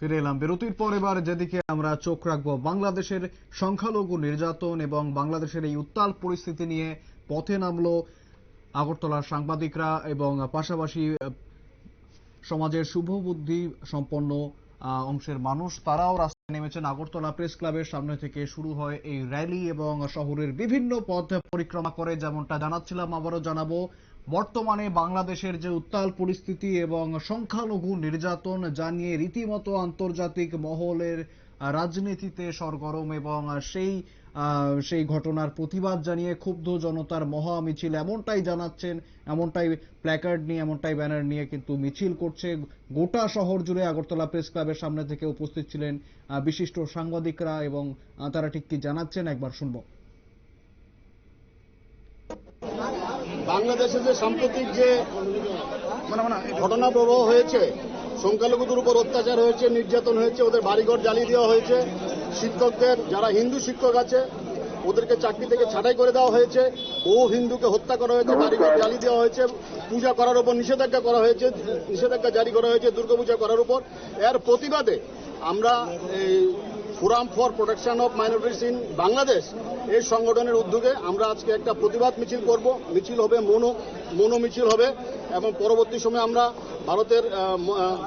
ফিরে এলাম বিরতির পর এবার যেদিকে আমরা চোখ রাখব, বাংলাদেশের সংখ্যালঘু নির্যাতন এবং বাংলাদেশের এই উত্তাল পরিস্থিতি নিয়ে পথে নামলো আগরতলার সাংবাদিকরা এবং পাশাপাশি সমাজের শুভবুদ্ধি সম্পন্ন অংশের মানুষ, তারাও রাস্তায় নেমেছেন। আগরতলা প্রেস ক্লাবের সামনে থেকে শুরু হয় এই র্যালি এবং শহরের বিভিন্ন পথ পরিক্রমা করে, যেমনটা জানাচ্ছিলাম, আবারও জানাব। বর্তমানে বাংলাদেশের যে উত্তাল পরিস্থিতি এবং সংখ্যালঘু নির্যাতন জানিয়ে রীতিমতো আন্তর্জাতিক মহলের রাজনীতিতে সরগরম এবং সেই সেই ঘটনার প্রতিবাদ জানিয়ে ক্ষুব্ধ জনতার মহা মিছিল এমনটাই জানাচ্ছেন, এমনটাই প্ল্যাকার্ড নিয়ে, এমনটাই ব্যানার নিয়ে কিন্তু মিছিল করছে। গোটা শহর জুড়ে আগরতলা প্রেস ক্লাবের সামনে থেকে উপস্থিত ছিলেন বিশিষ্ট সাংবাদিকরা এবং তারা ঠিক কি জানাচ্ছেন একবার শুনব। বাংলাদেশে যে সাম্প্রতিক যে মানে ঘটনা প্রবাহ হয়েছে, সংখ্যালঘুদের উপর অত্যাচার হয়েছে, নির্যাতন হয়েছে, ওদের বাড়িঘর জ্বালিয়ে দেওয়া হয়েছে, শিক্ষকদের, যারা হিন্দু শিক্ষক আছে, ওদেরকে চাকরি থেকে ছাঁটাই করে দেওয়া হয়েছে, ও হিন্দুকে হত্যা করা হয়েছে, বাড়িঘর জ্বালিয়ে দেওয়া হয়েছে, পূজা করার উপর নিষেধাজ্ঞা করা হয়েছে, নিষেধাজ্ঞা জারি করা হয়েছে, দুর্গাপূজা করার উপর। এর প্রতিবাদে আমরা এই forum for protection of minorities in Bangladesh এই সংগঠনের উদ্যোগে আমরা আজকে একটা প্রতিবাদ মিছিল করব। মিছিল হবে মনো মনো মিছিল হবে। এবং পরবর্তী সময়ে আমরা ভারতের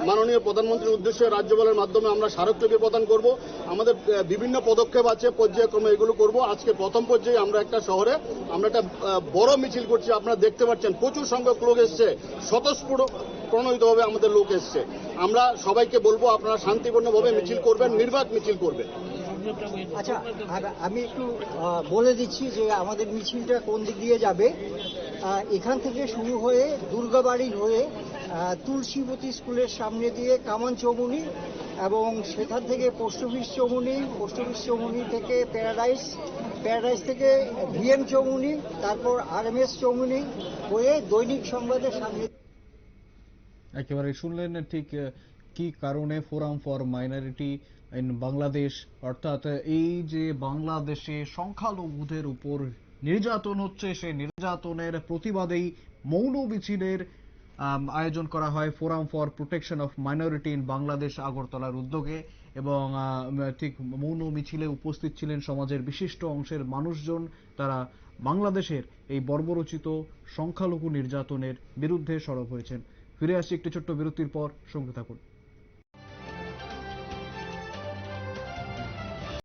মাননীয় প্রধানমন্ত্রীর উদ্দেশ্যে রাজ্যপালের মাধ্যমে আমরা স্মারকলিপি প্রদান করব। আমাদের বিভিন্ন পদক্ষেপ আছে, পর্যায়ক্রমে এগুলো করব। আজকে প্রথম পর্যায়ে আমরা একটা শহরে, আমরা একটা বড় মিছিল করছি। আপনারা দেখতে পাচ্ছেন, প্রচুর সংখ্যক লোক এসছে। স্বতঃস্ফূর্ত প্রণোদিতভাবে আমাদের লোক এসছে। আমরা সবাইকে বলব, আপনারা শান্তিপূর্ণভাবে মিছিল করবেন, নির্বাক মিছিল করবেন। আচ্ছা আমি একটু বলে দিচ্ছি যে আমাদের মিছিলটা কোন দিক দিয়ে যাবে। এখান থেকে শুরু হয়ে দুর্গাবাড়ির হয়ে তুলসীবতী স্কুলের সামনে দিয়ে কামান চৌমুনি এবং সেখান থেকে post office Choumuni, post office Choumuni থেকে প্যারাডাইস প্যারাডাইস থেকে ভিএম চৌমুনি, তারপর আর এম এস চৌমুনি হয়ে দৈনিক সংবাদের সামনে একেবারে শুনলেন ঠিক কি কারণে forum for minority in Bangladesh? অর্থাৎ এই যে বাংলাদেশে সংখ্যালঘুদের উপর নির্যাতন হচ্ছে, সেই নির্যাতনের প্রতিবাদেই মৌন মিছিলের আয়োজন করা হয় forum for protection of minority in Bangladesh আগরতলার উদ্যোগে এবং ঠিক মৌন মিছিলে উপস্থিত ছিলেন সমাজের বিশিষ্ট অংশের মানুষজন। তারা বাংলাদেশের এই বর্বরচিত, সংখ্যালঘু নির্যাতনের বিরুদ্ধে সরব হয়েছেন। ফিরে আসছি একটি ছোট্ট বিরতির পর, সঙ্গে থাকুন।